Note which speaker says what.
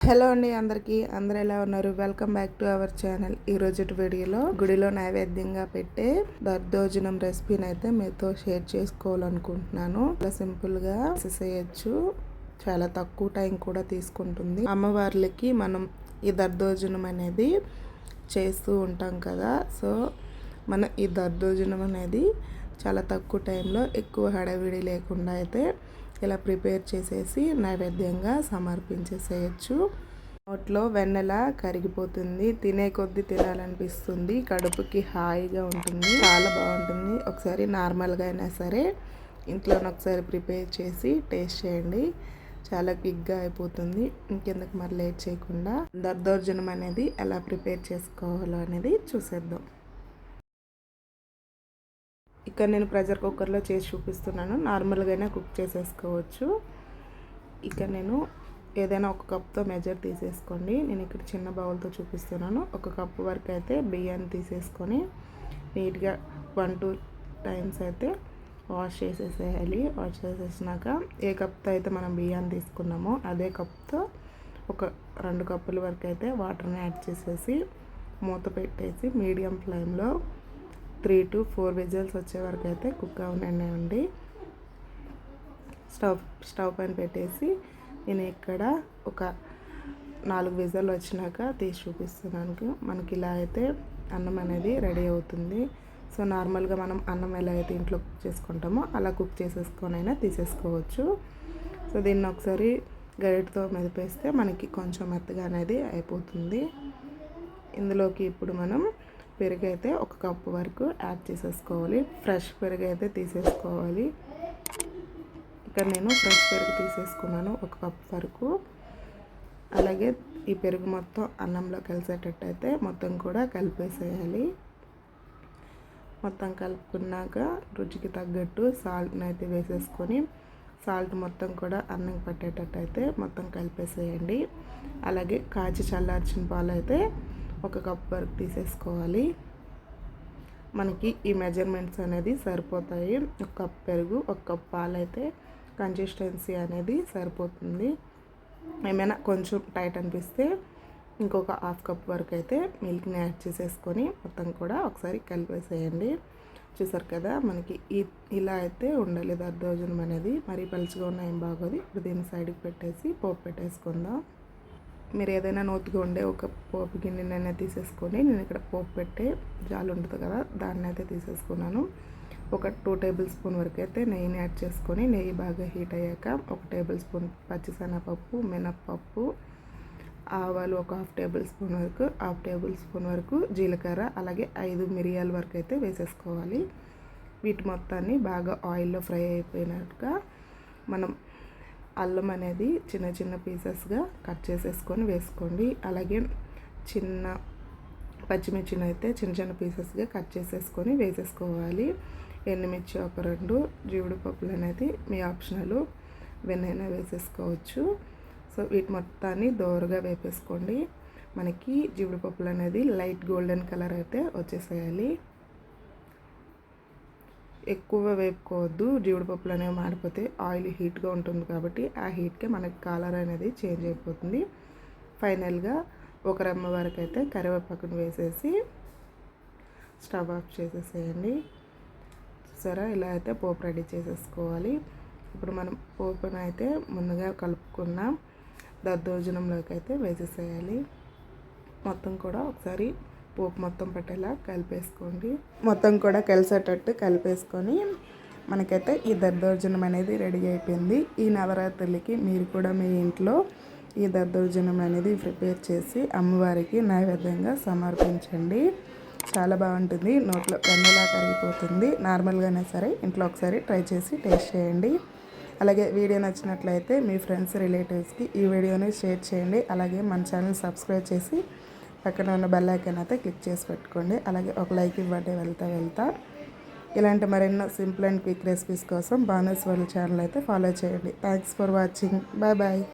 Speaker 1: Hello అండి అందరికీ. అందరు ఎలా ఉన్నారు? Welcome back to our channel ఈ రోజు వీడియోలో గుడిలో నైవేద్యంగా పెట్టే దర్దోజనం రెసిపీని అయితే మీతో షేర్ చేసుకోవాలనుకుంటున్నాను. చాలా సింపుల్గా చేయొచ్చు చాలా తక్కువ టైం కూడా తీసుకుంటుంది. అమ్మవార్లకి మనం ఈ దర్దోజనం అనేది చేస్తూ ఉంటాం కదా. సో మన ఈ దర్దోజనం అనేది చాలా తక్కువ టైంలో ఎక్కువ హడావిడి లేకుండా అయితే ఇలా ప్రిపేర్ చేసేసి నైవేద్యంగా సమర్పించేసేయచ్చు. నోట్లో వెన్నెల కరిగిపోతుంది. తినే కొద్దీ తినాలనిపిస్తుంది. కడుపుకి హాయిగా ఉంటుంది. చాలా బాగుంటుంది. ఒకసారి నార్మల్గా అయినా సరే ఇంట్లోనే ఒకసారి ప్రిపేర్ చేసి టేస్ట్ చేయండి. చాలా క్విక్గా అయిపోతుంది. ఇంకెందుకు మరి లేట్ చేయకుండా. దర్దోర్జనం అనేది ఎలా ప్రిపేర్ చేసుకోవాలో అనేది చూసేద్దాం. ఇక్కడ నేను ప్రెషర్ కుక్కర్లో చేసి చూపిస్తున్నాను. నార్మల్గానే కుక్ చేసేసుకోవచ్చు. ఇక్కడ నేను ఏదైనా ఒక కప్తో మెజర్ తీసేసుకోండి. నేను ఇక్కడ చిన్న బౌల్తో చూపిస్తున్నాను. ఒక కప్పు వరకు అయితే బియ్యాన్ని తీసేసుకొని నీట్గా వన్ టూ టైమ్స్ అయితే వాష్ చేసేసేయాలి. వాష్ చేసేసినాక ఏ కప్తో అయితే మనం బియ్యాన్ని తీసుకున్నామో అదే కప్తో ఒక రెండు కప్పుల వరకు అయితే వాటర్ని యాడ్ చేసేసి మూత పెట్టేసి మీడియం ఫ్లేమ్లో త్రీ టు ఫోర్ విజిల్స్ వచ్చే వరకు అయితే కుక్ అవనండి స్టవ్ స్టవ్ పైన పెట్టేసి నేను ఇక్కడ ఒక నాలుగు విజల్ వచ్చినాక తీసి చూపిస్తున్నాను. మనకి ఇలా అయితే అన్నం అనేది రెడీ అవుతుంది. సో నార్మల్గా మనం అన్నం ఎలా అయితే ఇంట్లో కుక్ చేసుకుంటామో అలా కుక్ చేసేసుకొని అయినా తీసేసుకోవచ్చు. సో దీన్ని ఒకసారి గరిటతో మెదిపేస్తే మనకి కొంచెం మెత్తగా అనేది అయిపోతుంది. ఇందులోకి ఇప్పుడు మనం పెరుగు అయితే ఒక కప్పు వరకు యాడ్ చేసేసుకోవాలి. ఫ్రెష్ పెరుగు అయితే తీసేసుకోవాలి. ఇక్కడ నేను ఫ్రెష్ పెరుగు తీసేసుకున్నాను ఒక కప్ వరకు. అలాగే ఈ పెరుగు మొత్తం అన్నంలో కలిసేటట్టు అయితే మొత్తం కూడా కలిపేసేయాలి. మొత్తం కలుపుకున్నాక రుచికి తగ్గట్టు సాల్ట్ని అయితే వేసేసుకొని సాల్ట్ మొత్తం కూడా అన్నం పట్టేటట్టు అయితే మొత్తం కలిపేసేయండి. అలాగే కాచి చల్లార్చిన పాలు అయితే ఒక కప్ వరకు తీసేసుకోవాలి. మనకి ఈ మెజర్మెంట్స్ అనేది సరిపోతాయి. ఒక కప్ పెరుగు ఒక కప్ పాలు అయితే కన్సిస్టెన్సీ అనేది సరిపోతుంది. ఏమైనా కొంచెం టైట్ అనిపిస్తే ఇంకొక హాఫ్ కప్ వరకు అయితే మిల్క్ని యాడ్ చేసేసుకొని మొత్తం కూడా ఒకసారి కలిపేసేయండి. చూసారు కదా మనకి ఈ ఇలా అయితే ఉండాలి దర్దోజనం అనేది. మరీ పలుచగా ఉన్న ఏం బాగోదు. ఇప్పుడు దీన్ని సైడ్కి పెట్టేసి పోపు పెట్టేసుకుందాం. మీరు ఏదైనా నోతిగా ఉండే ఒక పోపు గిన్నెనైనా తీసేసుకొని నేను ఇక్కడ పోపు పెట్టే జాలు ఉంటుంది కదా దాన్ని అయితే తీసేసుకున్నాను. ఒక టూ టేబుల్ స్పూన్ వరకు అయితే నెయ్యిని యాడ్ చేసుకొని నెయ్యి బాగా హీట్ అయ్యాక ఒక టేబుల్ స్పూన్ పచ్చిశనగపప్పు మినప్పప్పు ఆవాలు ఒక హాఫ్ టేబుల్ స్పూన్ వరకు హాఫ్ టేబుల్ స్పూన్ వరకు జీలకర్ర అలాగే ఐదు మిరియాల వరకు అయితే వేసేసుకోవాలి. వీటి మొత్తాన్ని బాగా ఆయిల్లో ఫ్రై అయిపోయినట్టుగా మనం అల్లం అనేది చిన్న చిన్న పీసెస్గా కట్ చేసేసుకొని వేసుకోండి. అలాగే చిన్న పచ్చిమిర్చిని అయితే చిన్న చిన్న పీసెస్గా కట్ చేసేసుకొని వేసేసుకోవాలి. ఎండుమిర్చి ఒక రెండు జీవుడు పప్పులు అనేది మీ ఆప్షనల్ వెన్నైనా వేసేసుకోవచ్చు. సో వీటి మొత్తాన్ని దోరగా వేపేసుకోండి. మనకి జీవుడు పప్పులు అనేది లైట్ గోల్డెన్ కలర్ అయితే వచ్చేసేయాలి. ఎక్కువ వేపుకోవద్దు. జీడిపప్పులు అనేవి మాడిపోతే ఆయిల్ హీట్గా ఉంటుంది కాబట్టి ఆ హీట్కే మనకి కాలర్ అనేది చేంజ్ అయిపోతుంది. ఫైనల్గా ఒక రెమ్మ వరకు అయితే కరివేపాకును వేసేసి స్టవ్ ఆఫ్ చేసేసేయండి. సరే ఇలా అయితే పోపు రెడీ చేసేసుకోవాలి. ఇప్పుడు మనం పోపును అయితే ముందుగా కలుపుకున్న దద్దోజనంలోకి అయితే వేసేసేయాలి. మొత్తం కూడా ఒకసారి పోపు మొత్తం పట్టేలా కలిపేసుకోండి. మొత్తం కూడా కలిసేటట్టు కలిపేసుకొని మనకైతే ఈ దద్దోర్జనం అనేది రెడీ అయిపోయింది. ఈ నవరాత్రులకి మీరు కూడా మీ ఇంట్లో ఈ దద్దోర్జనం అనేది ప్రిపేర్ చేసి అమ్మవారికి నైవేద్యంగా సమర్పించండి. చాలా బాగుంటుంది. నోట్లో వెన్నెలా కరిగిపోతుంది. నార్మల్గానే సరే ఇంట్లో ఒకసారి ట్రై చేసి టేస్ట్ చేయండి. అలాగే వీడియో నచ్చినట్లయితే మీ ఫ్రెండ్స్ రిలేటివ్స్కి ఈ వీడియోని షేర్ చేయండి. అలాగే మన ఛానల్ సబ్స్క్రైబ్ చేసి పక్కన ఉన్న బెల్ ఐకాన్ అయితే క్లిక్ చేసి పెట్టుకోండి. అలాగే ఒక లైక్ ఇవ్వండి వెళ్తా వెళ్తా. ఇలాంటి మరెన్నో సింపుల్ అండ్ క్విక్ రెసిపీస్ కోసం బానస్ వరల్డ్ ఛానల్ అయితే ఫాలో చేయండి. Thanks for watching bye bye